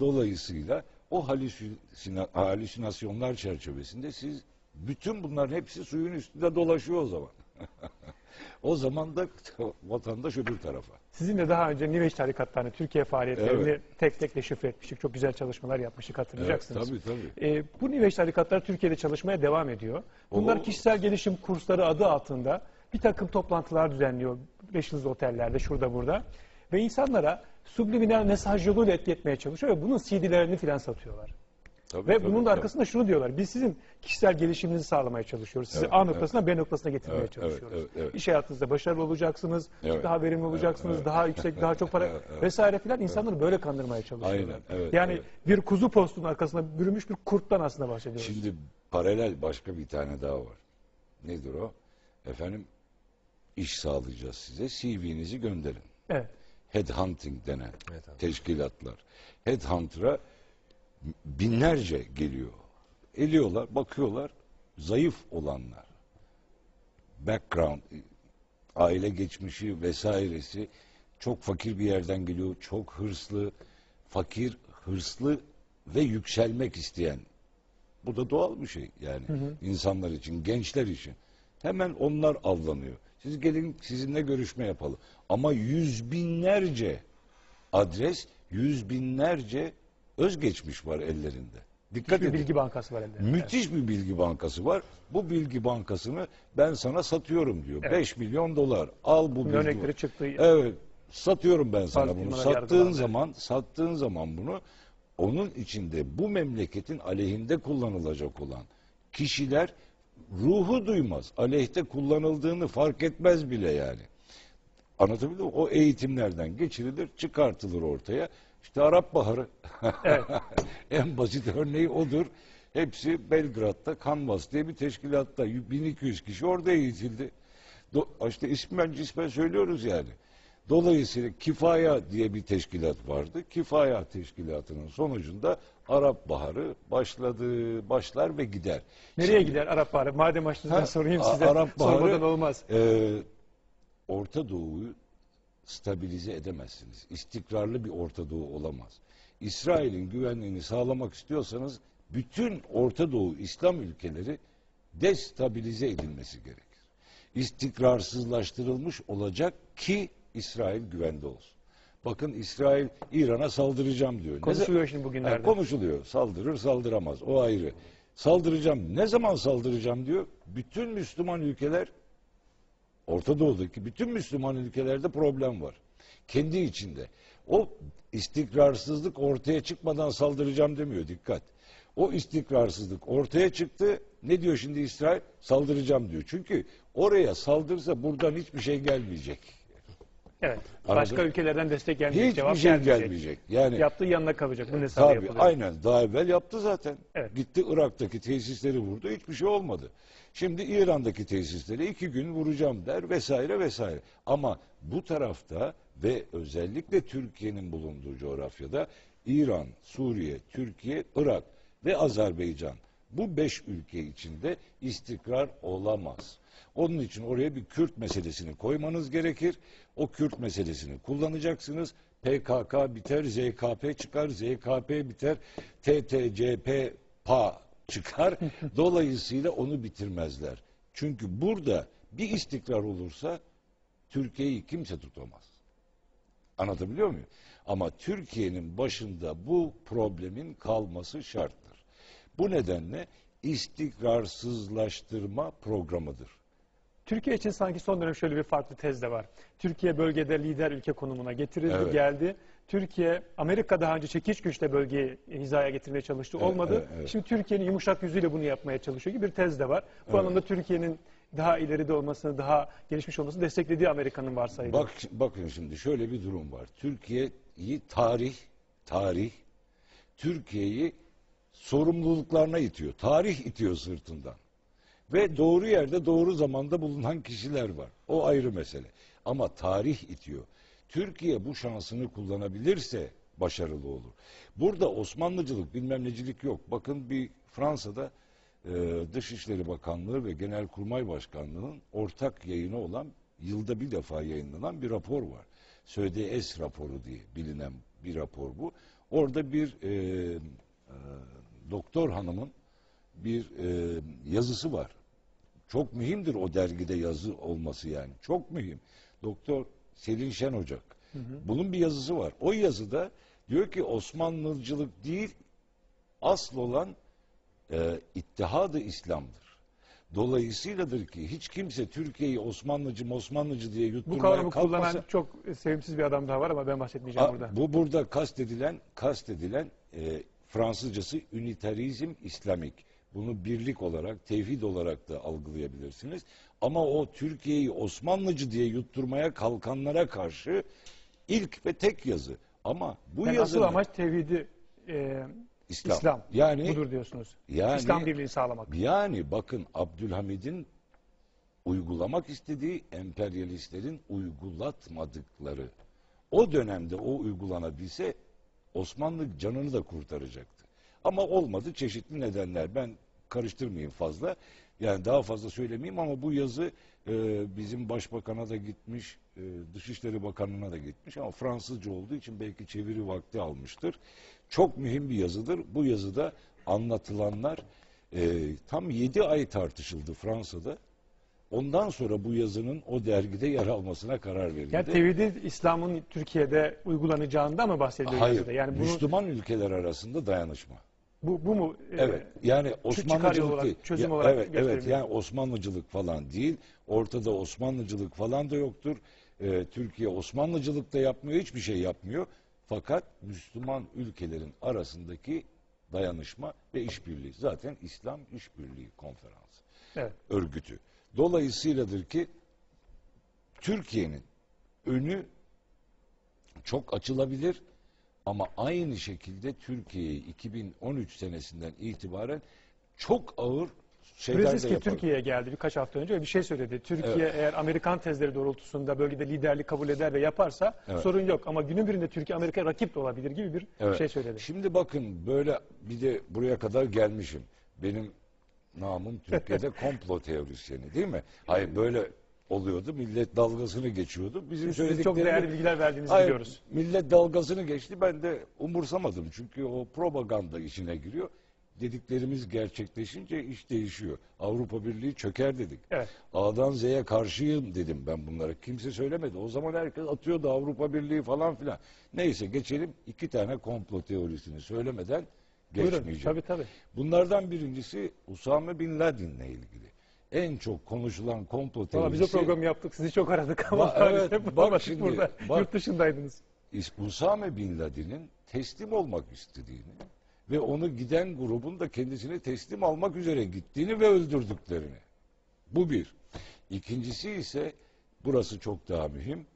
Dolayısıyla o halüsina- halüsinasyonlar çerçevesinde siz bütün bunların hepsi suyun üstünde dolaşıyor o zaman. o zaman da vatandaş öbür tarafa. Sizin de daha önce Niveç tarikatlarını, Türkiye faaliyetlerini Evet. tek tek deşifre etmiştik. Çok güzel çalışmalar yapmıştık hatırlayacaksınız. Evet, tabii tabii. Ee, bu Niveç tarikatları Türkiye'de çalışmaya devam ediyor. Bunlar Oo. kişisel gelişim kursları adı altında bir takım toplantılar düzenliyor. Beş yıldızlı otellerde, şurada burada. Ve insanlara subliminal mesaj yoluyla etki etmeye çalışıyor ve bunun CD'lerini filan satıyorlar. Tabii, Ve tabii, bunun da tabii. arkasında şunu diyorlar. Biz sizin kişisel gelişiminizi sağlamaya çalışıyoruz. Sizi Evet, A noktasına B noktasına getirmeye Evet, evet, çalışıyoruz. evet, evet. İş hayatınızda başarılı olacaksınız, Evet. daha verimli olacaksınız, evet. daha yüksek, daha çok para Evet, evet. vesaire filan insanları böyle kandırmaya çalışıyorlar. Aynen, evet, yani evet. bir kuzu postunun arkasında bürümüş bir kurttan aslında bahsediyoruz. Şimdi paralel başka bir tane daha var. Nedir o? Efendim iş sağlayacağız size. CV'nizi gönderin. evet. Headhunting denen Evet abi. teşkilatlar. Headhunter'a binlerce geliyor. Eliyorlar, bakıyorlar. Zayıf olanlar. Background, aile geçmişi vesairesi çok fakir bir yerden geliyor. Çok hırslı, fakir, hırslı ve yükselmek isteyen. Bu da doğal bir şey yani insanlar için, gençler için. Hemen onlar avlanıyor. Siz gelin sizinle görüşme yapalım. Ama yüz binlerce adres, yüz binlerce özgeçmiş var ellerinde. Dikkat Bir edin. bilgi bankası var elde. Müthiş bir bilgi bankası var. Bu bilgi bankasını ben sana satıyorum diyor. Evet. 5 milyon dolar. Al bu bilgi. örnekleri çıktı. Evet. Satıyorum ben sana Bazı bunu. firmalar Sattığın yargılandı. zaman, sattığın zaman bunu onun içinde bu memleketin aleyhinde kullanılacak olan kişiler ruhu duymaz. Aleyhte kullanıldığını fark etmez bile yani. Anlatabiliyor muyum? O eğitimlerden geçirilir, çıkartılır ortaya. İşte Arap Baharı. en basit örneği odur. Hepsi Belgrad'da Canvas diye bir teşkilatta 1200 kişi orada eğitildi. Do- işte ismen cismen söylüyoruz yani. Dolayısıyla Kifaya diye bir teşkilat vardı. Kifaya teşkilatının sonucunda Arap Baharı başladı, başlar ve gider. Nereye gider Arap Baharı? Madem açtınız sorayım size. Arap Baharı- Sormadan olmaz. Ee, Orta Doğu'yu stabilize edemezsiniz. İstikrarlı bir Orta Doğu olamaz. İsrail'in güvenliğini sağlamak istiyorsanız bütün Orta Doğu İslam ülkeleri destabilize edilmesi gerekir. İstikrarsızlaştırılmış olacak ki İsrail güvende olsun. Bakın İsrail İran'a saldıracağım diyor. Konuşuluyor şimdi bugünlerde. konuşuluyor. Saldırır saldıramaz. O ayrı. Saldıracağım. Ne zaman saldıracağım diyor. Bütün Müslüman ülkeler Orta Doğu'daki bütün Müslüman ülkelerde problem var. Kendi içinde. O istikrarsızlık ortaya çıkmadan saldıracağım demiyor. Dikkat. O istikrarsızlık ortaya çıktı. Ne diyor şimdi İsrail? Saldıracağım diyor. Çünkü oraya saldırsa buradan hiçbir şey gelmeyecek. Evet. Anladın Başka mı? ülkelerden destek gelmeyecek. Hiçbir cevap şey gelmeyecek. gelmeyecek. Yani Yaptığı yanına kalacak. Bunun hesabı Tabii yapılıyor. aynen daha evvel yaptı zaten. Evet. Gitti Irak'taki tesisleri vurdu hiçbir şey olmadı. Şimdi İran'daki tesisleri iki gün vuracağım der vesaire vesaire. Ama bu tarafta ve özellikle Türkiye'nin bulunduğu coğrafyada İran, Suriye, Türkiye, Irak ve Azerbaycan bu beş ülke içinde istikrar olamaz. Onun için oraya bir Kürt meselesini koymanız gerekir. O Kürt meselesini kullanacaksınız. PKK biter, ZKP çıkar, ZKP biter, TTCP PA çıkar. Dolayısıyla onu bitirmezler. Çünkü burada bir istikrar olursa Türkiye'yi kimse tutamaz. Anlatabiliyor muyum? Ama Türkiye'nin başında bu problemin kalması şarttır. Bu nedenle istikrarsızlaştırma programıdır. Türkiye için sanki son dönem şöyle bir farklı tez de var. Türkiye bölgede lider ülke konumuna getirildi, Evet. geldi. Türkiye, Amerika daha önce çekiç güçle bölgeyi hizaya getirmeye çalıştı, Evet, olmadı. evet, evet. Şimdi Türkiye'nin yumuşak yüzüyle bunu yapmaya çalışıyor gibi bir tez de var. Bu anlamda Türkiye'nin daha ileride olmasını, daha gelişmiş olmasını desteklediği Amerika'nın varsayımı. Bak bakın şimdi şöyle bir durum var. Türkiye'yi tarih tarih Türkiye'yi sorumluluklarına itiyor. Tarih itiyor sırtından. Ve doğru yerde doğru zamanda bulunan kişiler var. O ayrı mesele. Ama tarih itiyor. Türkiye bu şansını kullanabilirse başarılı olur. Burada Osmanlıcılık bilmem necilik yok. Bakın bir Fransa'da e, Dışişleri Bakanlığı ve Genelkurmay Başkanlığı'nın ortak yayını olan yılda bir defa yayınlanan bir rapor var. СÖDS raporu diye bilinen bir rapor bu. Orada bir e, e, doktor hanımın bir e, yazısı var. Çok mühimdir o dergide yazı olması yani. Çok mühim. Doktor Selin Şen Ocak. Bunun bir yazısı var. O yazıda diyor ki Osmanlıcılık değil asıl olan e, ittihadı İslam'dır. Dolayısıyladır ki hiç kimse Türkiye'yi Osmanlıcı Osmanlıcı diye Bu yutturmaya kavramı kalkmasa kullanan çok sevimsiz bir adam daha var ama ben bahsetmeyeceğim A- burada. Bu burada kastedilen kastedilen e, Fransızcası ünitarizm İslamik. Bunu birlik olarak, tevhid olarak da algılayabilirsiniz. Ama o Türkiye'yi Osmanlıcı diye yutturmaya kalkanlara karşı ilk ve tek yazı. Ama bu Yani asıl yazının amaç tevhidi e, İslam. İslam. Yani budur diyorsunuz. yani İslam birliğini sağlamak. yani bakın Abdülhamid'in uygulamak istediği emperyalistlerin uygulatmadıkları. O dönemde o uygulanabilse Osmanlı canını da kurtaracaktı. Ama olmadı çeşitli nedenler. Ben karıştırmayayım fazla. Yani daha fazla söylemeyeyim ama bu yazı e, bizim başbakana da gitmiş, e, Dışişleri Bakanı'na da gitmiş ama Fransızca olduğu için belki çeviri vakti almıştır. Çok mühim bir yazıdır. Bu yazıda anlatılanlar e, tam 7 ay tartışıldı Fransa'da. Ondan sonra bu yazının o dergide yer almasına karar verildi. Yani tevhidi İslam'ın Türkiye'de uygulanacağında mı bahsediyor Hayır, yazıda? Yani bunu, Müslüman ülkeler arasında dayanışma. Bu, bu mu? e, Evet. Yani Osmanlıcılık olarak, değil. çözüm Ya, olarak evet, evet. Yani Osmanlıcılık falan değil. Ortada Osmanlıcılık falan da yoktur. Ee, Türkiye Osmanlıcılık da yapmıyor, hiçbir şey yapmıyor. Fakat Müslüman ülkelerin arasındaki dayanışma ve işbirliği. Zaten İslam İşbirliği Konferansı Evet. örgütü. Dolayısıyladır ki Türkiye'nin önü çok açılabilir ama aynı şekilde Türkiye'yi 2013 senesinden itibaren çok ağır şeyler de Brzezinski yapar. Türkiye'ye geldi birkaç hafta önce ve bir şey söyledi. Türkiye Evet. eğer Amerikan tezleri doğrultusunda bölgede liderlik kabul eder ve yaparsa Evet. sorun yok. Ama günün birinde Türkiye Amerika rakip de olabilir gibi bir Evet. şey söyledi. Şimdi bakın böyle bir de buraya kadar gelmişim. Benim namım Türkiye'de komplo teorisyeni değil mi? Hayır böyle oluyordu. Millet dalgasını geçiyordu. Bizim Siz çok değerli bilgiler verdiğinizi Hayır, biliyoruz. Millet dalgasını geçti. Ben de umursamadım. Çünkü o propaganda işine giriyor. Dediklerimiz gerçekleşince iş değişiyor. Avrupa Birliği çöker dedik. Evet. A'dan Z'ye karşıyım dedim ben bunlara. Kimse söylemedi. O zaman herkes atıyordu Avrupa Birliği falan filan. Neyse geçelim iki tane komplo teorisini söylemeden Buyurun. geçmeyeceğim. Tabii tabii. Bunlardan birincisi Usame Bin Laden'le ilgili. En çok konuşulan komplo Valla teorisi... biz o programı yaptık. Sizi çok aradık ama Ba- evet, bak şimdi, burada. bak. Yurt dışındaydınız. Usame Bin Laden'in teslim olmak istediğini ve onu giden grubun da kendisine teslim almak üzere gittiğini ve öldürdüklerini. Bu bir. İkincisi ise burası çok daha mühim.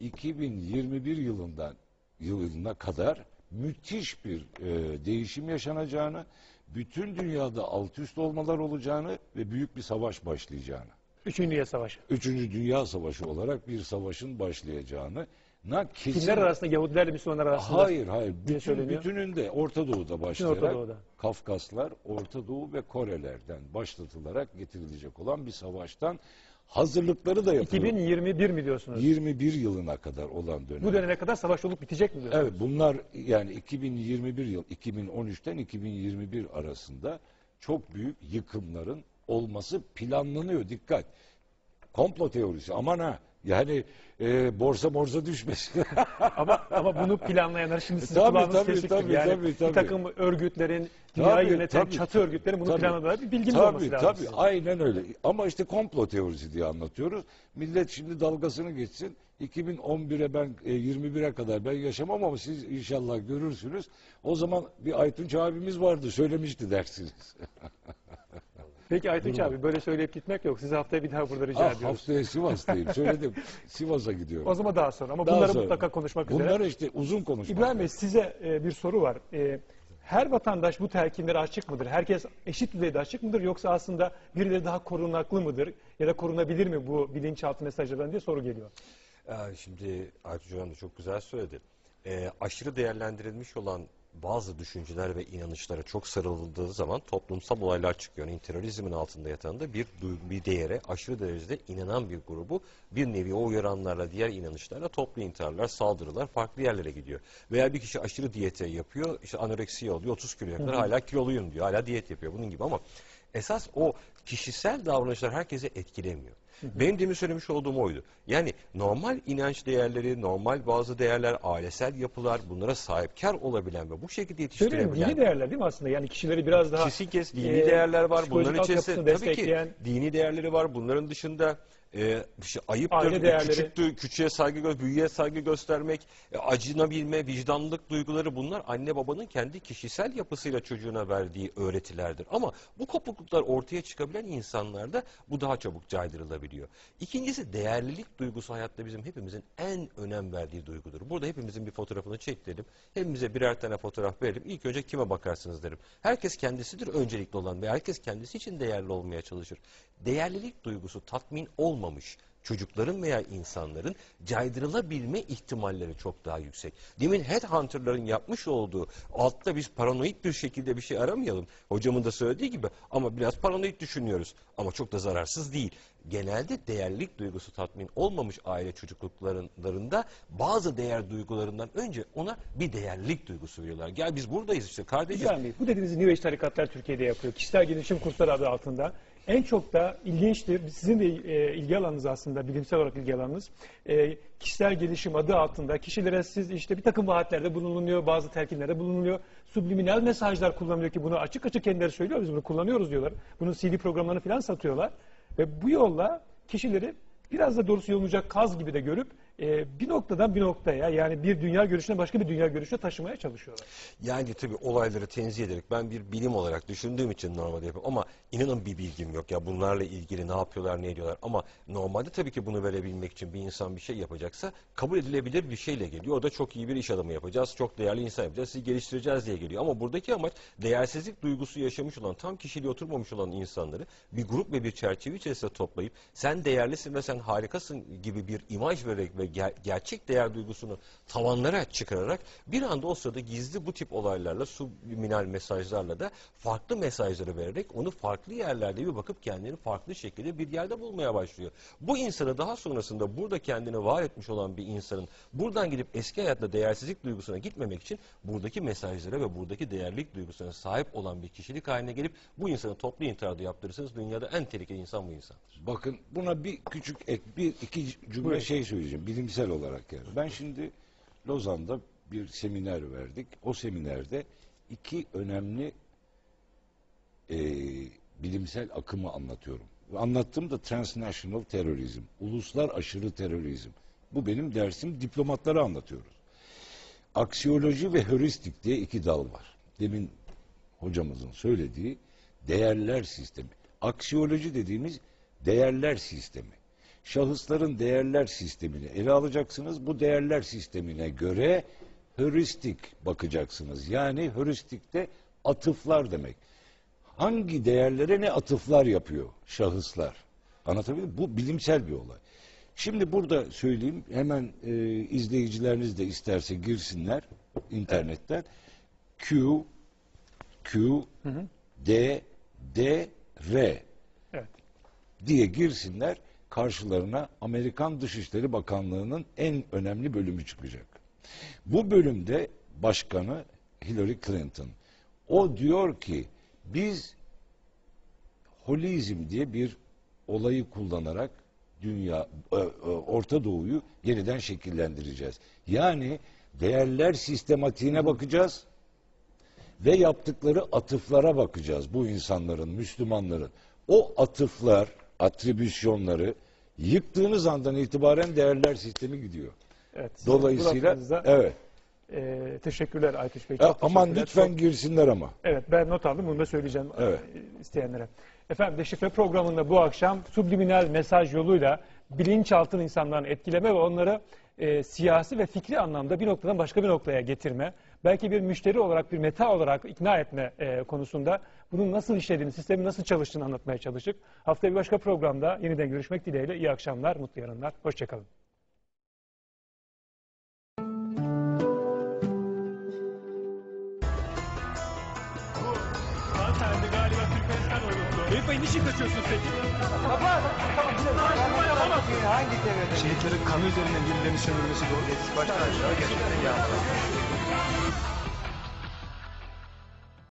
2021 yılından yılına kadar müthiş bir e, değişim yaşanacağını, bütün dünyada alt üst olmalar olacağını ve büyük bir savaş başlayacağını. Üçüncü Dünya Savaşı. Üçüncü Dünya Savaşı olarak bir savaşın başlayacağını na kesin Kimler arasında? Yahudilerle Müslümanlar arasında. Hayır hayır. Bütün, bütününde Orta Doğu'da başlayarak Orta Doğu'da. Kafkaslar, Orta Doğu ve Korelerden başlatılarak getirilecek olan bir savaştan hazırlıkları da yapılıyor. 2021 mi diyorsunuz? 21 yılına kadar olan dönem. Bu döneme kadar savaş olup bitecek mi diyorsunuz? Evet bunlar yani 2021 yıl 2013'ten 2021 arasında çok büyük yıkımların olması planlanıyor. Dikkat. Komplo teorisi aman ha. Yani e, borsa borsa düşmesin. ama ama bunu planlayanlar şimdi sizin Tabii, kulağınız tabii, kesiktir. tabii, yani tabii, tabii. bir takım örgütlerin, Tabii, yöneten tabii. çatı örgütlerin bunu Tabii. planladılar. Bir bilginiz tabii, olması lazım. Tabii sizin. aynen öyle. Ama işte komplo teorisi diye anlatıyoruz. Millet şimdi dalgasını geçsin. 2011'e ben e, 21'e kadar ben yaşamam ama siz inşallah görürsünüz. O zaman bir Aytunç abimiz vardı söylemişti dersiniz. Peki Aytunç abi böyle söyleyip gitmek yok. Sizi haftaya bir daha burada rica ah, ediyoruz. haftaya Sivas'tayım. Söyledim. Sivas'a gidiyorum. O zaman daha sonra ama Daha bunları sonra. mutlaka konuşmak üzere. Bunlar işte uzun konuşmak. İbrahim Bey size e, bir soru var. E, her vatandaş bu telkinlere açık mıdır? Herkes eşit düzeyde açık mıdır? Yoksa aslında birileri daha korunaklı mıdır? Ya da korunabilir mi bu bilinçaltı mesajlardan diye soru geliyor. Ee, Şimdi Aytuç Hocam da çok güzel söyledi. Ee, aşırı değerlendirilmiş olan bazı düşünceler ve inanışlara çok sarıldığı zaman toplumsal olaylar çıkıyor. Yani terörizmin altında yatan da bir, bir değere aşırı derecede inanan bir grubu bir nevi o uyaranlarla diğer inanışlarla toplu intiharlar, saldırılar farklı yerlere gidiyor. Veya bir kişi aşırı diyete yapıyor, işte anoreksiye oluyor, 30 kiloya kadar hala kiloluyum diyor, hala diyet yapıyor bunun gibi ama esas o kişisel davranışlar herkese etkilemiyor. Benim demin söylemiş olduğum oydu. Yani normal inanç değerleri, normal bazı değerler, ailesel yapılar bunlara sahipkar olabilen ve bu şekilde yetiştirebilen dini değerler değil mi aslında? Yani kişileri biraz daha Kesinlikle dini e, değerler var. Bunların içerisinde tabii ki dini değerleri var. Bunların dışında e, işte ayıptır, Aile değerleri. küçüktü, küçüğe saygı, gö- büyüğe saygı göstermek, e, acınabilme, vicdanlılık duyguları bunlar anne babanın kendi kişisel yapısıyla çocuğuna verdiği öğretilerdir. Ama bu kopukluklar ortaya çıkabilen insanlarda bu daha çabuk caydırılabiliyor. İkincisi değerlilik duygusu hayatta bizim hepimizin en önem verdiği duygudur. Burada hepimizin bir fotoğrafını çektirelim. Hepimize birer tane fotoğraf verelim. İlk önce kime bakarsınız derim. Herkes kendisidir öncelikli olan ve herkes kendisi için değerli olmaya çalışır. Değerlilik duygusu tatmin olmamış çocukların veya insanların caydırılabilme ihtimalleri çok daha yüksek. Demin headhunter'ların yapmış olduğu altta biz paranoid bir şekilde bir şey aramayalım. Hocamın da söylediği gibi ama biraz paranoid düşünüyoruz. Ama çok da zararsız değil. Genelde değerlilik duygusu tatmin olmamış aile çocukluklarında bazı değer duygularından önce ona bir değerlilik duygusu veriyorlar. Gel biz buradayız işte kardeşim. Bey, bu dediğiniz New Age tarikatlar Türkiye'de yapıyor. Kişisel gelişim kursları adı altında. En çok da ilginçtir, sizin de e, ilgi alanınız aslında, bilimsel olarak ilgi alanınız. E, kişisel gelişim adı altında kişilere siz işte bir takım vaatlerde bulunuluyor, bazı telkinlerde bulunuluyor. Subliminal mesajlar kullanılıyor ki bunu açık açık kendileri söylüyor, biz bunu kullanıyoruz diyorlar. Bunun CD programlarını falan satıyorlar. Ve bu yolla kişileri biraz da doğrusu yolunacak kaz gibi de görüp e, bir noktadan bir noktaya yani bir dünya görüşüne başka bir dünya görüşüne taşımaya çalışıyorlar. Yani tabii olayları tenzih ederek ben bir bilim olarak düşündüğüm için normalde yapıyorum ama inanın bir bilgim yok ya bunlarla ilgili ne yapıyorlar ne ediyorlar ama normalde tabii ki bunu verebilmek için bir insan bir şey yapacaksa kabul edilebilir bir şeyle geliyor. O da çok iyi bir iş adamı yapacağız, çok değerli insan yapacağız, sizi geliştireceğiz diye geliyor. Ama buradaki amaç değersizlik duygusu yaşamış olan, tam kişiliği oturmamış olan insanları bir grup ve bir çerçeve içerisinde toplayıp sen değerlisin ve sen harikasın gibi bir imaj vererek ve ger- gerçek değer duygusunu tavanlara çıkararak bir anda o sırada gizli bu tip olaylarla, subliminal mesajlarla da farklı mesajları vererek onu farklı yerlerde bir bakıp kendini farklı şekilde bir yerde bulmaya başlıyor. Bu insanı daha sonrasında burada kendini var etmiş olan bir insanın buradan gidip eski hayatında değersizlik duygusuna gitmemek için buradaki mesajlara ve buradaki değerlilik duygusuna sahip olan bir kişilik haline gelip bu insanı toplu intiharda yaptırırsanız dünyada en tehlikeli insan bu insandır. Bakın buna bir küçük ek, bir iki cümle Buyurun. şey söyleyeceğim bilimsel olarak yani. Ben şimdi Lozan'da bir seminer verdik. O seminerde iki önemli e, bilimsel akımı anlatıyorum. Anlattığım da transnational terörizm, uluslar aşırı terörizm. Bu benim dersim, diplomatlara anlatıyoruz. Aksiyoloji ve heuristik diye iki dal var. Demin hocamızın söylediği değerler sistemi. Aksiyoloji dediğimiz değerler sistemi. Şahısların değerler sistemini ele alacaksınız. Bu değerler sistemine göre heuristik bakacaksınız. Yani heuristikte atıflar demek. Hangi değerlere ne atıflar yapıyor şahıslar? Anlatabildim mi? Bu bilimsel bir olay. Şimdi burada söyleyeyim hemen e, izleyicileriniz de isterse girsinler internetten. Q Q D D R Evet. diye girsinler karşılarına Amerikan Dışişleri Bakanlığı'nın en önemli bölümü çıkacak. Bu bölümde başkanı Hillary Clinton. O diyor ki biz holizm diye bir olayı kullanarak dünya e, e, Orta Doğu'yu yeniden şekillendireceğiz. Yani değerler sistematiğine bakacağız ve yaptıkları atıflara bakacağız bu insanların, Müslümanların. O atıflar, atribüsyonları yıktığınız andan itibaren değerler sistemi gidiyor. Evet. Dolayısıyla evet. e, teşekkürler Aytuş Bey. Çok aman lütfen Çok- girsinler ama. Evet ben not aldım bunu da söyleyeceğim Evet. e, isteyenlere. Efendim Deşifre programında bu akşam subliminal mesaj yoluyla bilinçaltın insanların etkileme ve onları e, siyasi ve fikri anlamda bir noktadan başka bir noktaya getirme, belki bir müşteri olarak bir meta olarak ikna etme e, konusunda bunun nasıl işlediğini, sistemin nasıl çalıştığını anlatmaya çalıştık. Haftaya bir başka programda yeniden görüşmek dileğiyle iyi akşamlar, mutlu yarınlar, hoşçakalın. Eyüp Bey niçin kaçıyorsunuz peki? Baba! Tamam, tamam, yapamazsın. Hangi TV'de? Şehitlerin kanı üzerinden birilerinin sömürmesi doğru. Baştan aşağı geçti. Yeah.